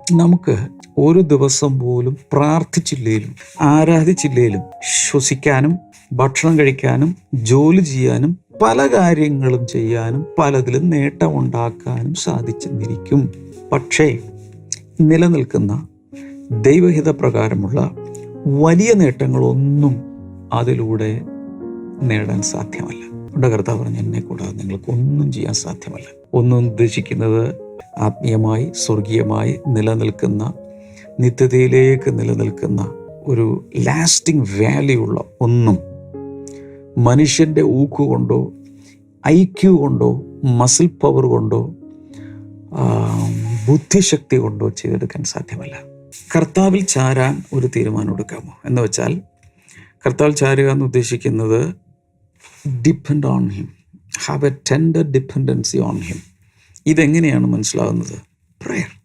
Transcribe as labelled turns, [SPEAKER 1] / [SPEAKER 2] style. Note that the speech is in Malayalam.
[SPEAKER 1] നമുക്ക് ഒരു ദിവസം പോലും പ്രാർത്ഥിച്ചില്ലേലും ആരാധിച്ചില്ലേലും ശ്വസിക്കാനും ഭക്ഷണം കഴിക്കാനും ജോലി ചെയ്യാനും പല കാര്യങ്ങളും ചെയ്യാനും പലതിലും നേട്ടമുണ്ടാക്കാനും സാധിച്ചെന്നിരിക്കും പക്ഷേ നിലനിൽക്കുന്ന ദൈവഹിത പ്രകാരമുള്ള വലിയ നേട്ടങ്ങളൊന്നും അതിലൂടെ നേടാൻ സാധ്യമല്ല. ഉണ്ടകർത്താവ് കർത്താവ് എന്നെ കൂടാതെ നിങ്ങൾക്ക് ഒന്നും ചെയ്യാൻ സാധ്യമല്ല. ഒന്നും ഉദ്ദേശിക്കുന്നത് ആത്മീയമായി സ്വർഗീയമായി നിലനിൽക്കുന്ന നിത്യതയിലേക്ക് നിലനിൽക്കുന്ന ഒരു ലാസ്റ്റിംഗ് വാല്യൂ ഉള്ള ഒന്നും മനുഷ്യന്റെ ഊക്ക് കൊണ്ടോ ഐക്യു കൊണ്ടോ മസിൽ പവർ കൊണ്ടോ ബുദ്ധിശക്തി കൊണ്ടോ ചെയ്തെടുക്കാൻ സാധ്യമല്ല. കർത്താവിൽ ചാരാൻ ഒരു തീരുമാനം എടുക്കാമോ? എന്ന് വെച്ചാൽ കർത്താവിൽ ചാരുക എന്ന് ഉദ്ദേശിക്കുന്നത് depend on him have a tender dependency on him ഇതെങ്ങനെയാണ് മനസ്സിലാകുന്നത്? പ്രയർ